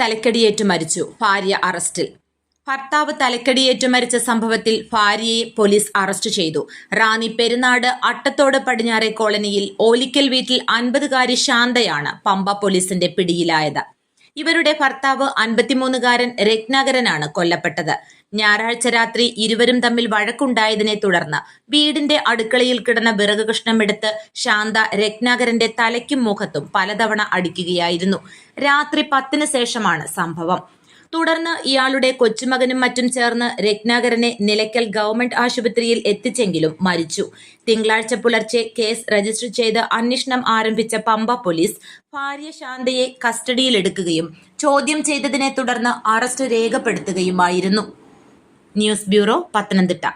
തലക്കടിയേറ്റ് മരിച്ചു ഭാര്യ അറസ്റ്റിൽ. ഭർത്താവ് തലക്കടിയേറ്റ് മരിച്ച സംഭവത്തിൽ ഭാര്യയെ പോലീസ് അറസ്റ്റ് ചെയ്തു. റാന്നി പെരുന്നാട് അട്ടത്തോട് പടിഞ്ഞാറെ കോളനിയിൽ ഓലിക്കൽ വീട്ടിൽ അൻപതുകാരി ശാന്തയാണ് പമ്പ പോലീസിന്റെ പിടിയിലായത്. ഇവരുടെ ഭർത്താവ് അൻപത്തിമൂന്നുകാരൻ രത്നാകരനാണ് കൊല്ലപ്പെട്ടത്. ഞായറാഴ്ച രാത്രി ഇരുവരും തമ്മിൽ വഴക്കുണ്ടായതിനെ തുടർന്ന് വീടിന്റെ അടുക്കളയിൽ കിടന്ന വിറക് കഷ്ണമെടുത്ത് ശാന്ത രത്നാകരന്റെ തലയ്ക്കും മുഖത്തും പലതവണ അടിക്കുകയായിരുന്നു. രാത്രി പത്തിന് ശേഷമാണ് സംഭവം. തുടർന്ന് ഇയാളുടെ കൊച്ചുമകനും മറ്റും ചേർന്ന് രത്നാകരനെ നിലയ്ക്കൽ ഗവൺമെന്റ് ആശുപത്രിയിൽ എത്തിച്ചെങ്കിലും മരിച്ചു. തിങ്കളാഴ്ച പുലർച്ചെ കേസ് രജിസ്റ്റർ ചെയ്ത് അന്വേഷണം ആരംഭിച്ച പമ്പ പോലീസ് ഭാര്യ ശാന്തയെ കസ്റ്റഡിയിലെടുക്കുകയും ചോദ്യം ചെയ്തതിനെ തുടർന്ന് അറസ്റ്റ് രേഖപ്പെടുത്തുകയുമായിരുന്നു. News bureau Pathanamthitta.